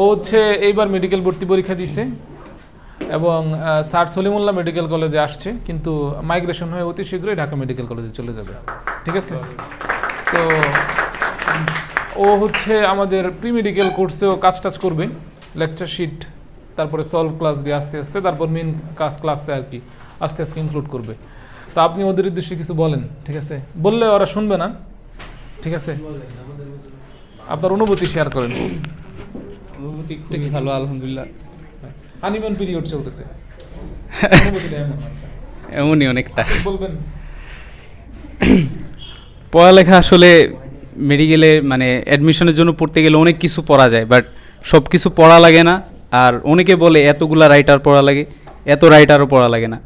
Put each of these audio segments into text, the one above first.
ও হচ্ছে এইবার মেডিকেল ভর্তি পরীক্ষা দিছে এবং স্যার সলিমুল্লাহ মেডিকেল কলেজে আসছে, কিন্তু মাইগ্রেশন হয়ে অতি শীঘ্রই ঢাকা মেডিকেল কলেজে চলে যাবে। ঠিক আছে? তো, ও হচ্ছে আমাদের প্রি মেডিকেল কোর্সেও কাজ টাজ করবে লেকচার শিট তারপরে সলভ ক্লাস দিয়ে আস্তে আস্তে, তারপর মেন কাজ ক্লাসে আর কি আস্তে আস্তে ইনক্লুড করবে। তো আপনি ওদের উদ্দেশ্যে কিছু বলেন, ঠিক আছে? বললে ওরা শুনবে না, ঠিক আছে? আপনার অনুভূতি শেয়ার করেন। অনুভূতি খুবই ভালো আলহামদুলিল্লাহ। হানিমুন পিরিয়ড চলতেছে। এমন, আচ্ছা। এমনই অনেকটা। বলবেন। পড়ালেখা আসলে মেডিকেলে মানে অ্যাডমিশনের জন্য পড়তে গেলে অনেক কিছু পড়া যায় বাট সব কিছু পড়া লাগে না। আর অনেকে বলে এতগুলা রাইটার পড়া লাগে এত রাইটারও পড়া লাগে না।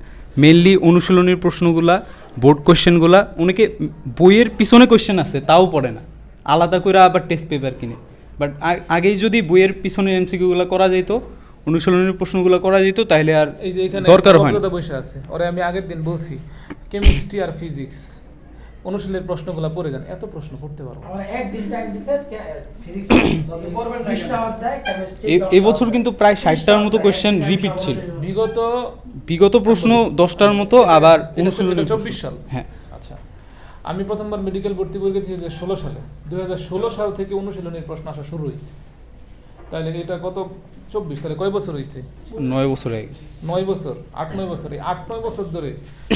মেনলি অনুশীলনীর প্রশ্নগুলা বোর্ড কোশ্চেনগুলা অনেকে বইয়ের পিছনে কোয়েশ্চেন আছে তাও পড়ে না। আলাদা করে আবার টেস্ট পেপার কিনে। বাট আগেই যদি বইয়ের পিছনে এমসিকিউগুলো করা যেত অনুশীলনের প্রশ্নগুলো করা যেত তাহলে আর এই যে এখানে দরকার হয় না। বসে আছে। ওরে আমি আগের দিন বলছি কেমিস্ট্রি আর ফিজিক্স অনুশীলনের প্রশ্নগুলো পড়ে যান এত প্রশ্ন পড়তে পারব। না। আমরা একদিন টাইম দিছে ফিজিক্স বিশটা অধ্যায় কেমিস্ট্রি এ- এবছর কিন্তু প্রায় ষাটটার মতো কোশ্চেন রিপিট ছিল। বিগত বিগত প্রশ্ন দশটার মতো আবার এটা অনুশীলনী চব্বিশ সাল। হ্যাঁ। আমি প্রথমবার মেডিকেল ভর্তি পরীক্ষা দুই হাজার ষোলো সালে। দুই হাজার ষোলো সাল থেকে অনুশীলনের প্রশ্ন আসা শুরু হয়েছে। তাহলে এটা কত? চব্বিশ। তাহলে কয় বছর হয়েছে? নয় বছর হয়ে গেছে। নয় বছর আট নয় বছর। এই আট নয় বছর ধরে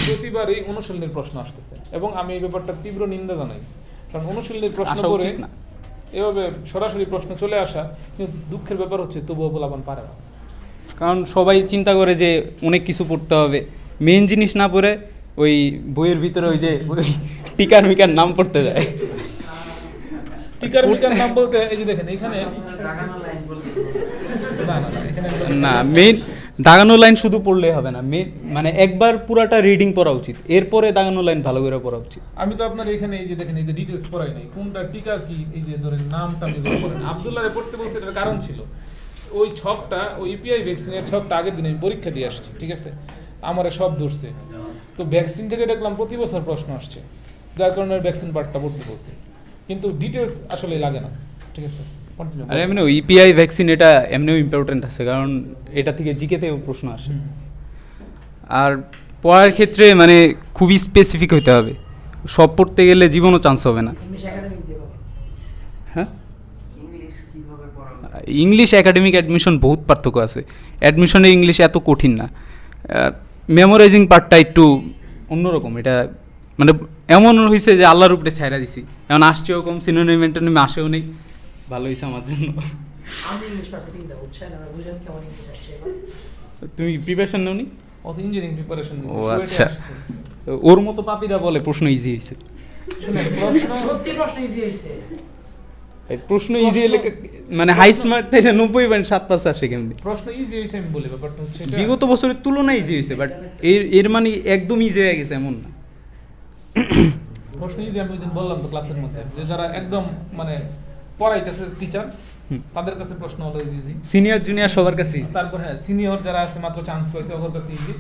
প্রতিবার এই অনুশীলনের প্রশ্ন আসতেছে এবং আমি এই ব্যাপারটা তীব্র নিন্দা জানাই। কারণ অনুশীলনের প্রশ্ন করে এভাবে সরাসরি প্রশ্ন চলে আসা কিন্তু দুঃখের ব্যাপার হচ্ছে তবুও বলাবান পারে না। কারণ সবাই চিন্তা করে যে অনেক কিছু পড়তে হবে। মেন জিনিস না পড়ে ওই বইয়ের ভিতরে ওই যে টিকার মিকার নাম পড়তে যায়। টিকার মিকার নাম বলতে এই যে দেখেন এখানে লাগানো লাইন বলতে না মেন দাগানো লাইন শুধু পড়লে হবে না মেন মানে একবার পুরাটা রিডিং পড়া উচিত এরপরে দাগানো লাইন ভালো করে পড়া উচিত। আমি তো আপনার এখানে এই যে দেখেন এই যে ডিটেলস পড়াই নাই কোনটা টিকা কি এই যে ধরেন নামটা আমি পড়েন আব্দুল্লাহ পড়তে বলছে এটার কারণ ছিল। ওই ছকটা ওই ইপিআই ভ্যাকসিনের ছকটা আগের দিন আমি পরীক্ষা দিয়ে আসছি ঠিক আছে? আমার সব ধরছে। তো ভ্যাকসিন থেকে দেখলাম প্রতি বছর প্রশ্ন আসছে। যার কারণে ভ্যাকসিন পার্টটা পড়তে বলছে কিন্তু ডিটেলস আসলে লাগে না। ঠিক আছে? আর এমনি ইপিআই ভ্যাকসিন এটা এমনিও ইম্পর্টেন্ট আছে কারণ এটা থেকে জিকেতেও প্রশ্ন আসে। আর পড়ার ক্ষেত্রে মানে খুবই স্পেসিফিক হতে হবে। সব পড়তে গেলে জীবনও চান্স হবে না। ইংলিশ একাডেমিক দেব হ্যাঁ? ইংলিশ কীভাবে ইংলিশ একাডেমিক অ্যাডমিশন বহুত পার্থক্য আছে। অ্যাডমিশনে ইংলিশ এত কঠিন না। মেমোরাইজিং পার্টটা একটু অন্যরকম এটা মানে এমন হয়েছে যে আল্লাহর উপরে ছাইরা দিছি। এমন আসছেও কম সিনোনিম মেন্টোনিম আসেও নেই। ভালো হয়েছে আমার জন্য। আমি ইংলিশ পাশে চিন্তা বুঝছেন? আমরা বুঝেন কেমন ইংলিশ আসছে তুমি প্রিপারেশন নেওনি ও তো ইঞ্জিনিয়ারিং প্রিপারেশন ও আচ্ছা। ওর মতো পাপিরা বলে প্রশ্ন ইজি হয়েছে সত্যি প্রশ্ন ইজি হয়েছে প্রশ্ন ইজি হলে মানে হাইস্ট মার্ক থেকে নব্বই পয়েন্ট সাত পাঁচ আসে কেমনি প্রশ্ন ইজি হয়েছে আমি বলি ব্যাপারটা হচ্ছে বিগত বছরের তুলনায় ইজি হয়েছে বাট এর এর মানে একদম ইজি হয়ে গেছে এমন না। প্রশ্ন ইজি আমি ওইদিন বললাম তো ক্লাসের মধ্যে যে যারা একদম মানে পড়াইতেছে টিচার। তাদের কাছে প্রশ্ন হলো ইজি সিনিয়র জুনিয়র সবার কাছে তারপর হ্যাঁ সিনিয়র যারা আছে মাত্র চান্স পাইছে ওদের কাছে ইজি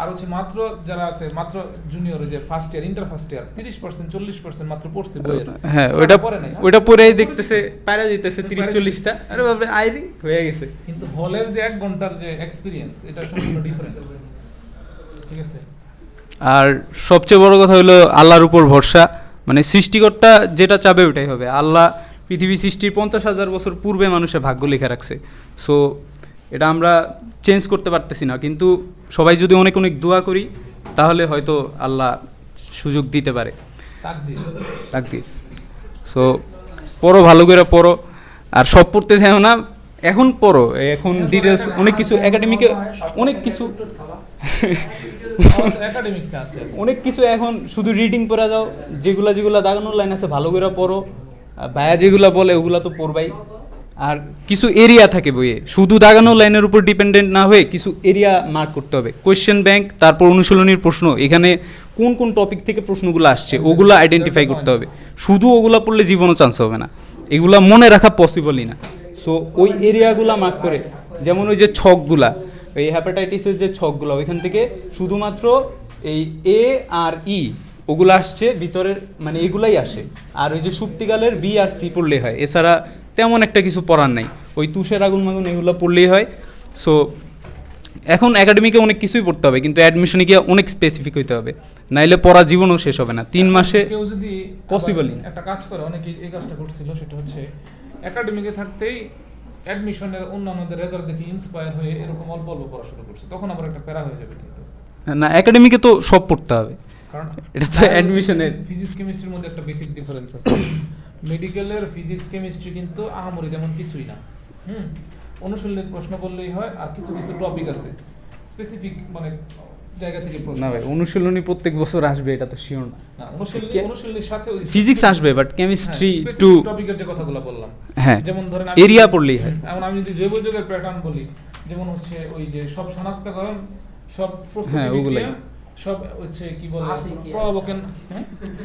আর হচ্ছে মাত্র যারা আছে মাত্র জুনিয়র যে first year inter first year তিরিশ পার্সেন্ট চল্লিশ পার্সেন্ট মাত্র পড়ছে বইয়ের। হ্যাঁ ওটা পড়ে নাই, হ্যাঁ? ওটা পরেই দেখতেছে পায়রা যেতেছে তিরিশ চল্লিশটা। আরে বাপরে আইরি হয়ে গেছে। কিন্তু হলের যে এক ঘণ্টার যে এক্সপিরিয়েন্স এটা সম্পূর্ণ ডিফারেন্ট ঠিক আছে? আর সবচেয়ে বড় কথা হলো আল্লাহর উপর ভরসা। মানে সৃষ্টিকর্তা যেটা চাবে ওটাই হবে। আল্লাহ পৃথিবী সৃষ্টির পঞ্চাশ হাজার বছর পূর্বে মানুষের ভাগ্য লেখা রাখছে। সো এটা আমরা চেঞ্জ করতে পারতেছি না। কিন্তু সবাই যদি অনেক অনেক দোয়া করি তাহলে হয়তো আল্লাহ সুযোগ দিতে পারে। সো পড়ো ভালো করে পড়ো। আর সব পড়তে চাও না এখন পড়ো। এখন ডিটেলস অনেক কিছু একাডেমিকে অনেক কিছু অনেক কিছু এখন শুধু রিডিং পড়া যাও। যেগুলা যেগুলা দাগানোর লাইন আছে ভালো করে পড়ো। আর ভাইয়া যেগুলা বলে ওগুলা তো পড়বাই। আর কিছু এরিয়া থাকে বইয়ে। শুধু দাগানো লাইনের উপর ডিপেন্ডেন্ট না হয়ে কিছু এরিয়া মার্ক করতে হবে। কোয়েশ্চেন ব্যাংক তারপর অনুশীলনীর প্রশ্ন, এখানে কোন কোন টপিক থেকে প্রশ্নগুলো আসছে, ওগুলো আইডেন্টিফাই করতে হবে। শুধু ওগুলো পড়লে জীবনও চান্স হবে না। এগুলা মনে রাখা পসিবলই না। সো ওই এরিয়াগুলা মার্ক করে, যেমন ওই যে ছকগুলা, এই হ্যাপাটাইটিসের যে ছকগুলো, ওইখান থেকে শুধুমাত্র এই এ আর ই ওগুলো আসছে, ভিতরের মানে এগুলাই আসে। আর ওই যে সুপ্তিকালের বি আর সি পড়লে হয়, এছাড়া তেমন একটা কিছু পড়ার নাই। ওই তুষের আগুন মাগুন এগুলো পড়লেই হয়। সো এখন একাডেমিকে অনেক কিছুই পড়তে হবে কিন্তু অ্যাডমিশনে গিয়ে অনেক স্পেসিফিক হইতে হবে। নাইলে পড়া জীবনও শেষ হবে না। তিন মাসে কেউ যদি possible আবার ই না। একটা কাজ করে অনেকে এই কাজটা করছিল সেটা হচ্ছে একাডেমিকে থাকতেই অ্যাডমিশনের অন্যান্যদের রেজাল্ট দেখে ইন্সপায়ার হয়ে এরকম অল্প অল্প পড়াশোনা করছে। তখন আবার একটা প্যারা হয়ে যাবে কিন্তু। না একাডেমিকে তো সব পড়তে হবে। কারণ এটা তো admission-এর- ফিজিক্স কেমিস্ট্রির মধ্যে একটা বেসিক ডিফারেন্স আছে। মেডিকেলের ফিজিক্স কেমিস্ট্রি কিন্তু আহামরি তেমন কিছুই না। হুম? অনুশীলনের প্রশ্ন করলেই হয় আর কিছু কিছু টপিক আছে। স্পেসিফিক মানে জায়গা থেকে প্রশ্ন না ভাই অনুশীলনী প্রত্যেক বছর আসবে এটা তো শিওর না। না, অনুশীলনী অনুশীলনীর সাথে ফিজিক্স আসবে বাট কেমিস্ট্রি হ্যাঁ, টু topic যে কথাগুলো বললাম। হ্যাঁ যেমন ধরেন area পড়লেই হয়। এমন আমি যদি জৈব যুগের প্যাটার্ন বলি যেমন হচ্ছে ওই যে সব শনাক্তকরণ সব প্রস্তুতি হ্যাঁ, ওগুলাই। সব হচ্ছে কি বলে আছে প্রভাবকেন হ্যাঁ?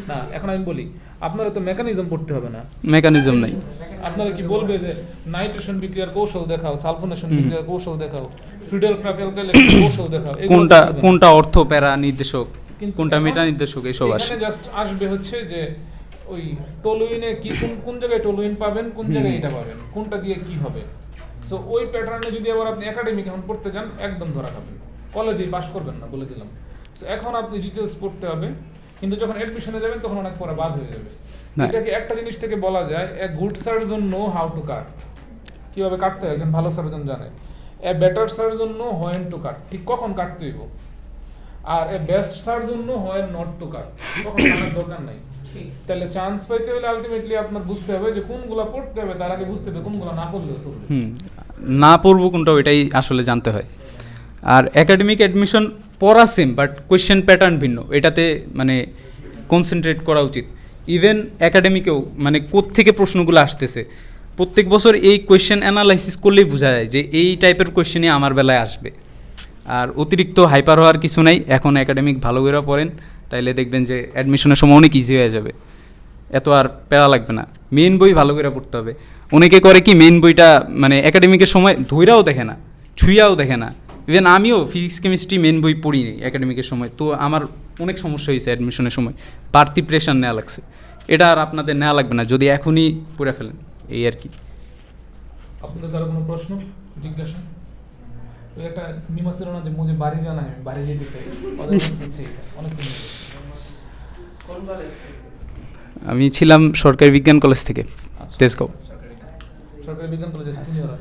না এখন আমি বলি আপনারা তো মেকানিজম পড়তে হবে না। মেকানিজম নাই। আপনারা কি বলবে যে নাইট্রেশন বিক্রিয়ার কৌশল দেখাও সালফোনেশন বিক্রিয়ার কৌশল দেখাও ফিডেল ক্রাফেলকাল কৌশল দেখাও কোনটা। কোনটা অর্থ প্যারা নির্দেশক কোনটা মেটা নির্দেশক এসব আসে। জাস্ট আসবে হচ্ছে যে ওই টলুইনে কি কোন কোন জায়গায় টলুইন পাবেন কোন জায়গায় এটা পাবেন কোনটা দিয়ে কি হবে? সো ওই প্যাটার্নে যদি আবার আপনি একাডেমিক এখন পড়তে যান একদম ধরা খাবেন। কলেজে পাস করবেন না বলে দিলাম। এখন আপনি ডিটেলস পড়তে হবে কিন্তু যখন অ্যাডমিশনে যাবেন তখন অনেক পরে বাদ হয়ে যাবে। এটাকে একটা জিনিস থেকে বলা যায় a good surgeon know how to cut কীভাবে কাটতে হয়? একজন ভালো সার্জন জানে। A better surgeon know when to cut ঠিক কখন কাটতে হইব? আর a best surgeon know when not to cut কখন কাটার দরকার নাই। ঠিক। তাহলে চান্স পাইতে হলে আলটিমেটলি আপনার বুঝতে হবে যে কোনগুলা পড়তে হবে তার আগে বুঝতে হবে কোনগুলা না পড়লেও চলবে। হুম। না পড়ব কোনটা ওইটাই আসলে জানতে হয়। আর একাডেমিক অ্যাডমিশন পড়া সেম বাট কোয়েশ্চেন প্যাটার্ন ভিন্ন। এটাতে মানে কনসেন্ট্রেট করা উচিত। ইভেন একাডেমিকেও মানে থেকে প্রশ্নগুলো আসতেছে। প্রত্যেক বছর এই কোয়েশ্চেন অ্যানালাইসিস করলেই বোঝা যায় যে এই টাইপের কোয়েশ্চেনই আমার বেলায় আসবে। আর অতিরিক্ত হাইপার হওয়ার কিছু নাই। এখন একাডেমিক ভালো করে পড়েন, তাইলে দেখবেন যে অ্যাডমিশনের সময় অনেক ইজি হয়ে যাবে। এত আর প্যারা লাগবে না। মেন বই ভালো করে পড়তে হবে। অনেকে করে কি মেন বইটা মানে একাডেমিকের সময় ধৈরাও দেখে না ছুঁয়াও দেখে না। ইভেন আমিও ফিজিক্স কেমিস্ট্রি মেন বই পড়িনি একাডেমিকের সময়। তো আমার অনেক সমস্যা হয়েছে অ্যাডমিশনের সময়। বাড়তি প্রেশার নেওয়া লাগছে। এটা আর আপনাদের নেওয়া লাগবে না যদি এখনই পড়ে ফেলেন। এই আর কি। আপনাদের কারও কোনো প্রশ্ন জিজ্ঞাসা? একটা নিমা ছিল না যে মুঝে বাড়ি জানা है বাড়ি যেতে চাই। অনেক আমি ছিলাম সরকারি বিজ্ঞান কলেজ থেকে আচ্ছা। তেজগাঁও। সরকারি বিজ্ঞান কলেজের সিনিয়র